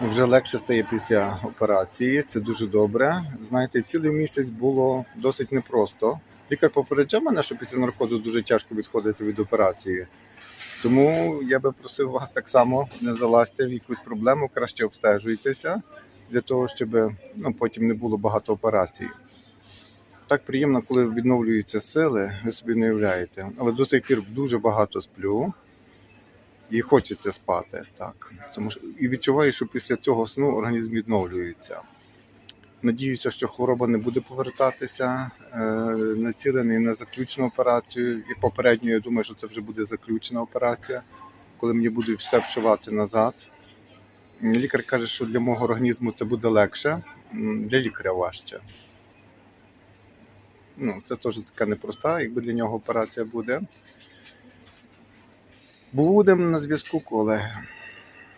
Вже легше стає після операції, це дуже добре. Знаєте, цілий місяць було досить непросто. Лікар попереджав мене, що після наркозу дуже тяжко відходити від операції. Тому я би просив вас так само не залазьте в якусь проблему, краще обстежуйтеся для того, щоб ну, потім не було багато операцій. Так приємно, коли відновлюються сили, ви собі не уявляєте. Але до сих пір дуже багато сплю і хочеться спати. Так. Тому що і відчуваю, що після цього сну організм відновлюється. Надіюся, що хвороба не буде повертатися. Е, націлений на заключну операцію. І попередньо я думаю, що це вже буде заключна операція, коли мені будуть все вшивати назад. Лікар каже, що для мого організму це буде легше, для лікаря важче. Ну, це теж така непроста, якби для нього операція буде. Будемо на зв'язку, колеги.